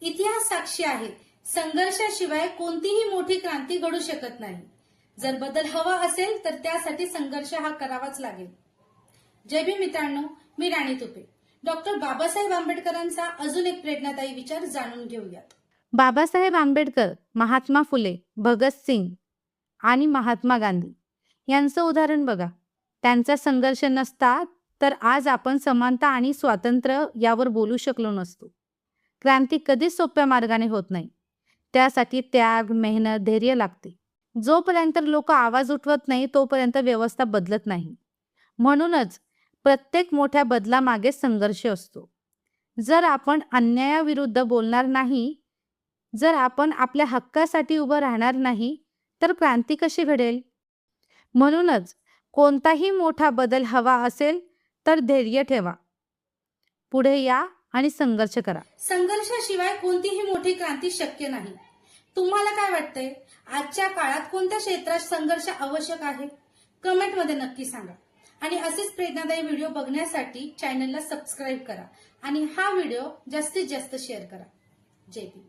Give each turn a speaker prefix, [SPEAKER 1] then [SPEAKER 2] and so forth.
[SPEAKER 1] इतिहास साक्षी आहे. संघर्षाशिवाय कोणतीही मोठी क्रांती घडू शकत नाही. जर बदल हवा असेल तर त्यासाठी संघर्ष हा करावाच लागेल. जय भी मित्रांनो मी राणी तुपे. डॉक्टर बाबासाहेब आंबेडकरांचा अजून एक प्रेरणादायी विचार जाणून घेऊयात.
[SPEAKER 2] बाबासाहेब आंबेडकर महात्मा फुले भगतसिंग आणि महात्मा गांधी यांचं उदाहरण बघा. त्यांचा संघर्ष नसता तर आज आपण समानता आणि स्वातंत्र्य यावर बोलू शकलो नसतो. क्रांती कधीच सोप्या मार्गाने होत नाही. त्यासाठी त्याग मेहनत धैर्य लागते. जोपर्यंत लोक आवाज उठवत नाही तोपर्यंत व्यवस्था बदलत नाही. म्हणूनच प्रत्येक मोठ्या बदलामागे संघर्ष असतो. जर आपण अन्यायाविरुद्ध बोलणार नाही जर आपण आपल्या हक्कासाठी उभं राहणार नाही तर क्रांती कशी घडेल? म्हणूनच कोणताही मोठा बदल हवा असेल तर धैर्य ठेवा. पुढे या. आणि संघर्ष करा.
[SPEAKER 1] संघर्षाशिवाय कोणतीही मोठी क्रांती शक्य नाही. तुम्हाला काय वाटतंय? आजच्या काळात कोणत्या क्षेत्रात संघर्ष आवश्यक आहे? कमेंटमध्ये नक्की सांगा. आणि असेच प्रेरणादायी व्हिडिओ बघण्यासाठी चॅनलला सबस्क्राईब करा. आणि हा व्हिडिओ जास्तीत जास्त शेअर करा. जय भीम.